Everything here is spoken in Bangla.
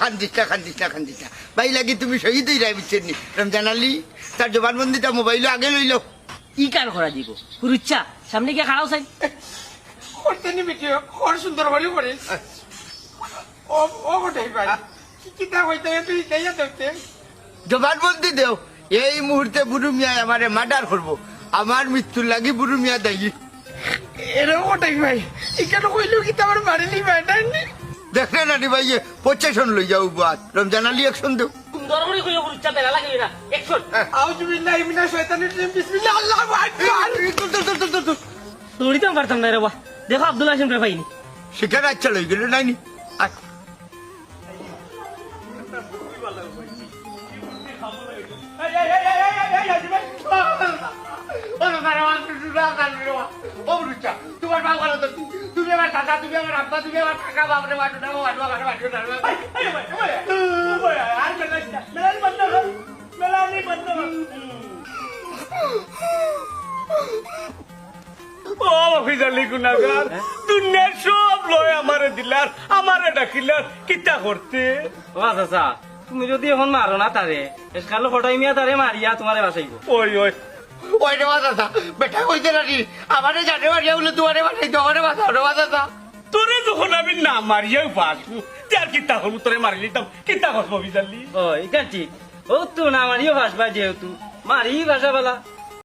খান্দিস না খান্দিস না খান্দিস না ভাই লাগি তুমি শহীদ হয়ে যাই বুঝছেন নি রমজান আলী? তার জবানবন্দিটা মোবাইলে আগে লইল। ই কার করা দিব? কুরুচ্চা সামনে গিয়ে খাড়াও চাই করতে নিবি কি কর সুন্দর করে। ও ও ভাই। কিতা হইতে তুই দেয়া দেখতে। জবানবন্দি দেও। এই মুহূর্তে বুড়ু মিয়া আমারে মার্ডার করব। আমার মৃত্যুর লাগি বুড়ু মিয়া দেয়। এরকম গোটাই ভাই। ইকানো কইলেও কি তো আমার মারিলি ভাই না দেখলে না রে ভাই পচেশন লই যাও বাদ রমজান আলী একশন দেও লাগে না একশন আউযু বিল্লাহি মিনাশ শাইতানির রাজিম বিসমিল্লাহ আল্লাহু আকবার দৌড়িতে পারতাম না রে বাহ দেখো আব্দুল হাসিম রে পাইনি সেখানে আচ্ছা লই গেল নাইনি তুমি তুমি তুমি না বাটু আমার বাটু না আর মেলা মেলা বন্ধ মেলা নি বন্ধ ও গুনাগার দুনিয়ার সব লয় আমারে দিলার আমারে ডাকিলার কিতা করতে তুমি যদি এখন মারো না তারে কালো ফটাই মিয়া তারে মারিয়া তোমারে বাঁচাইব। ওই ওই ওই রে বাদা বেটা কইতে রাখি আমারে জানে মারিয়া বলে তোমারে বাসাই তোমারে বাসা রে বাদা তোরে যখন আমি না মারিয়াও পাসবো যার কিতা হল তোরে মারি লিতাম কিতা করব অফিসালি ও এটা ঠিক ও তো না মারিও বাসবা যেহেতু মারি বাসা বলা।